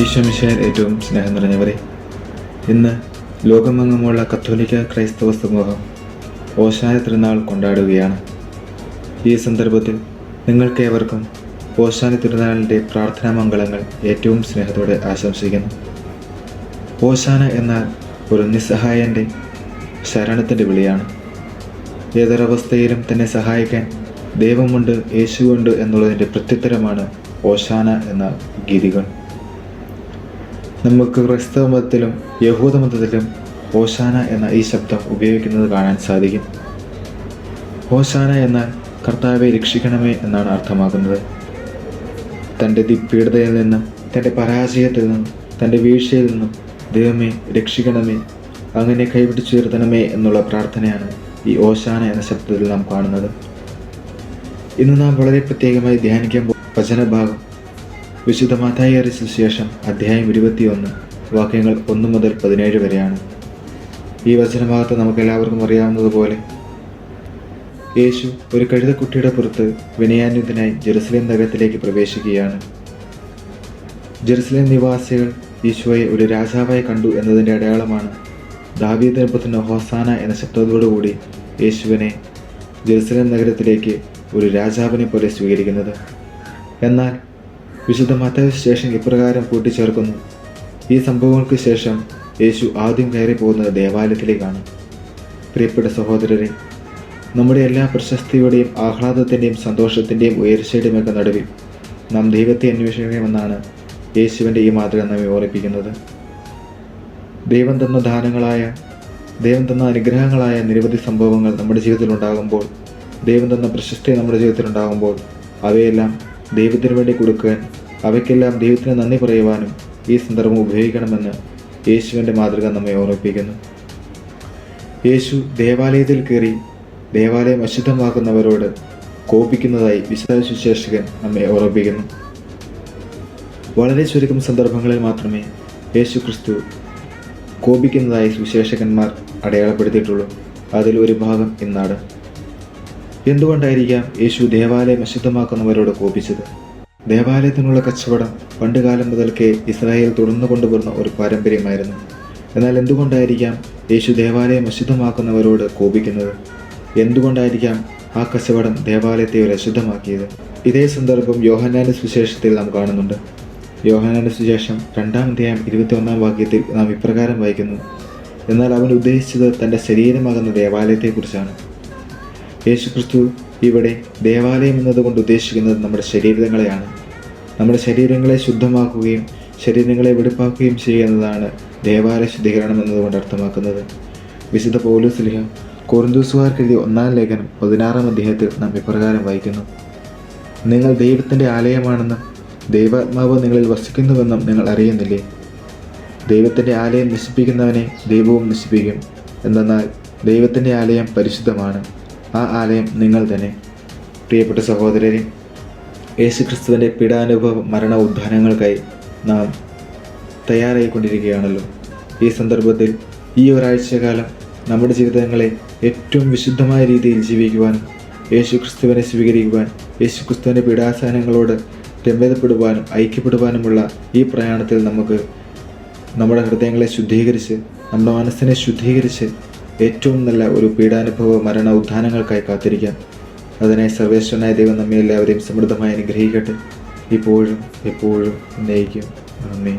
ഈശ്വമിഷയർ ഏറ്റവും സ്നേഹം നിറഞ്ഞവരെ ഇന്ന് ലോകമെങ്ങുമുള്ള കത്തോലിക്ക ക്രൈസ്തവ സമൂഹം ഓശായ തിരുനാൾ കൊണ്ടാടുകയാണ്. ഈ സന്ദർഭത്തിൽ നിങ്ങൾക്കേവർക്കും ഓശാന തിരുനാളിന്റെ പ്രാർത്ഥനാ മംഗളങ്ങൾ ഏറ്റവും സ്നേഹത്തോടെ ആശംസിക്കുന്നു. ഓശാന എന്നാൽ ഒരു നിസ്സഹായന്റെ ശരണത്തിന്റെ വിളിയാണ്. ഏതൊരവസ്ഥയിലും തന്നെ സഹായിക്കാൻ ദൈവമുണ്ട് യേശുവുണ്ട് എന്നുള്ളതിന്റെ പ്രത്യുത്തരമാണ് ഓശാന എന്ന ഗീതികൾ. നമുക്ക് ക്രൈസ്തവ മതത്തിലും യഹൂദ മതത്തിലും ഓശാന എന്ന ഈ ശബ്ദം ഉപയോഗിക്കുന്നത് കാണാൻ സാധിക്കും. ഓശാന എന്നാൽ കർത്താവെ രക്ഷിക്കണമേ എന്നാണ് അർത്ഥമാക്കുന്നത്. തന്റെ ദിപ്പീഡതയിൽ നിന്നും തന്റെ പരാജയത്തിൽ നിന്നും തന്റെ വീഴ്ചയിൽ നിന്നും ദൈവമേ രക്ഷിക്കണമേ അങ്ങനെ കൈപിടിച്ചുയർത്തണമേ എന്നുള്ള പ്രാർത്ഥനയാണ് ഈ ഓശാന എന്ന ശബ്ദത്തിൽ നാം കാണുന്നത്. ഇന്ന് നാം വളരെ പ്രത്യേകമായി ധ്യാനിക്കാൻ വചനഭാഗം. വിശുദ്ധ മാതായി അറിച്ച ശേഷം അധ്യായം ഇരുപത്തിയൊന്ന് വാക്യങ്ങൾ ഒന്ന് മുതൽ പതിനേഴ് വരെയാണ്. ഈ വചനഭാഗത്ത് നമുക്ക് എല്ലാവർക്കും അറിയാവുന്നതുപോലെ യേശു ഒരു കഴുതക്കുട്ടിയുടെ പുറത്ത് വിനയാന്വിതനായി ജെറുസലേം നഗരത്തിലേക്ക് പ്രവേശിക്കുകയാണ്. ജെറുസലേം നിവാസികൾ ഈശോയെ ഒരു രാജാവായി കണ്ടു എന്നതിന്റെ അടയാളമാണ് ദാവീദ് നൃപ്പത്തിന് ഹോസാന എന്ന ശബ്ദത്തോടുകൂടി യേശുവിനെ ജെറുസലേം നഗരത്തിലേക്ക് ഒരു രാജാവിനെ പോലെ സ്വീകരിക്കുന്നത്. എന്നാൽ വിശുദ്ധ മത്തായ ശേഷം ഇപ്രകാരം കൂട്ടിച്ചേർക്കുന്നു. ഈ സംഭവങ്ങൾക്ക് ശേഷം യേശു ആദ്യം കയറി പോകുന്നത് ദേവാലയത്തിലേക്കാണ്. പ്രിയപ്പെട്ട സഹോദരരെ നമ്മുടെ എല്ലാ പ്രശസ്തിയുടെയും ആഹ്ലാദത്തിന്റെയും സന്തോഷത്തിന്റെയും ഉയർച്ചയുടെയുമൊക്കെ നടുവിൽ നാം ദൈവത്തെ അന്വേഷിക്കണമെന്നാണ് യേശുവിന്റെ ഈ മാതൃക നമ്മെ ഓർമ്മിപ്പിക്കുന്നത്. ദൈവം തന്ന ദാനങ്ങളായ ദൈവം തന്ന അനുഗ്രഹങ്ങളായ നിരവധി സംഭവങ്ങൾ നമ്മുടെ ജീവിതത്തിൽ ഉണ്ടാകുമ്പോൾ ദൈവം തന്ന പ്രശസ്തി നമ്മുടെ ജീവിതത്തിൽ ഉണ്ടാകുമ്പോൾ അവയെല്ലാം ദൈവത്തിന് വേണ്ടി കൊടുക്കാൻ അവയ്ക്കെല്ലാം ദൈവത്തിന് നന്ദി പറയുവാനും ഈ സന്ദർഭം ഉപയോഗിക്കണമെന്ന് യേശുവിന്റെ മാതൃക നമ്മെ ഓർമ്മിപ്പിക്കുന്നു. യേശു ദേവാലയത്തിൽ കയറി ദേവാലയം അശുദ്ധമാക്കുന്നവരോട് കോപിക്കുന്നതായി വിശുദ്ധ നമ്മെ ഓർമ്മിപ്പിക്കുന്നു. വളരെ ചുരുക്കം സന്ദർഭങ്ങളിൽ മാത്രമേ യേശു ക്രിസ്തു കോപിക്കുന്നതായി സുവിശേഷകന്മാർ അടയാളപ്പെടുത്തിയിട്ടുള്ളൂ. അതിൽ ഒരു ഭാഗം ഇന്നാണ്. എന്തുകൊണ്ടായിരിക്കാം യേശു ദേവാലയം അശുദ്ധമാക്കുന്നവരോട് കോപിച്ചത്? ദേവാലയത്തിനുള്ള കച്ചവടം പണ്ടുകാലം മുതൽക്കേ ഇസ്രായേൽ തുടർന്നു കൊണ്ടുവരുന്ന ഒരു പാരമ്പര്യമായിരുന്നു. എന്നാൽ എന്തുകൊണ്ടായിരിക്കാം യേശു ദേവാലയം അശുദ്ധമാക്കുന്നവരോട് കോപിക്കുന്നത്? എന്തുകൊണ്ടായിരിക്കാം ആ കച്ചവടം ദേവാലയത്തെ ഒരു അശുദ്ധമാക്കിയത്? ഇതേ സന്ദർഭം യോഹന്നാന്റെ സുശേഷത്തിൽ നാം കാണുന്നുണ്ട്. യോഹന്നാന്റെ സുശേഷം രണ്ടാം അധ്യായം ഇരുപത്തി ഒന്നാം വാക്യത്തിൽ നാം ഇപ്രകാരം വായിക്കുന്നു. എന്നാൽ അവൻ ഉദ്ദേശിച്ചത് തന്റെ ശരീരമാകുന്ന ദേവാലയത്തെക്കുറിച്ചാണ്. യേശുക്രിസ്തു ഇവിടെ ദേവാലയം എന്നതുകൊണ്ട് ഉദ്ദേശിക്കുന്നത് നമ്മുടെ ശരീരങ്ങളെയാണ്. നമ്മുടെ ശരീരങ്ങളെ ശുദ്ധമാക്കുകയും ശരീരങ്ങളെ വെടുപ്പാക്കുകയും ചെയ്യുക എന്നതാണ് ദേവാലയ ശുദ്ധീകരണം എന്നതുകൊണ്ട് അർത്ഥമാക്കുന്നത്. വിശുദ്ധ പൗലുസ്ലിഹ കോറിന്തൂസുകാർക്ക് എഴുതിയ ഒന്നാം ലേഖനം പതിനാറാം അദ്ദേഹത്തിൽ നാം ഇപ്രകാരം വായിക്കുന്നു. നിങ്ങൾ ദൈവത്തിന്റെ ആലയമാണെന്നും ദൈവാത്മാവ് നിങ്ങളിൽ വസിക്കുന്നുവെന്നും നിങ്ങൾ അറിയുന്നില്ലേ? ദൈവത്തിന്റെ ആലയം നശിപ്പിക്കുന്നവനെ ദൈവവും നശിപ്പിക്കും. എന്തെന്നാൽ ദൈവത്തിന്റെ ആലയം പരിശുദ്ധമാണ്. ആ ആലയം നിങ്ങൾ തന്നെ. പ്രിയപ്പെട്ട സഹോദരരെ യേശുക്രിസ്തുവിന്റെ പീഡാനുഭവ മരണ ഉദ്ധാനങ്ങൾക്കായി നാം തയ്യാറായിക്കൊണ്ടിരിക്കുകയാണല്ലോ. ഈ സന്ദർഭത്തിൽ ഈ ഒരാഴ്ചകാലം നമ്മുടെ ജീവിതങ്ങളെ ഏറ്റവും വിശുദ്ധമായ രീതിയിൽ ജീവിക്കുവാനും യേശുക്രിസ്തുവിനെ സ്വീകരിക്കുവാൻ യേശുക്രിസ്തുവിന്റെ പീഡാസനങ്ങളോട് രമ്യതപ്പെടുവാനും ഐക്യപ്പെടുവാനുമുള്ള ഈ പ്രയാണത്തിൽ നമുക്ക് നമ്മുടെ ഹൃദയങ്ങളെ ശുദ്ധീകരിച്ച് നമ്മുടെ മനസ്സിനെ ശുദ്ധീകരിച്ച് ഏറ്റവും നല്ല ഒരു പീഡാനുഭവ മരണ ഉദ്ധാനങ്ങൾക്കായി കാത്തിരിക്കാം. അതിനെ സർവേശ്വരനായ ദൈവം നമ്മെ എല്ലാവരെയും സമൃദ്ധമായി അനുഗ്രഹിക്കട്ടെ. ഇപ്പോഴും എപ്പോഴും ഉന്നയിക്കും നന്ദി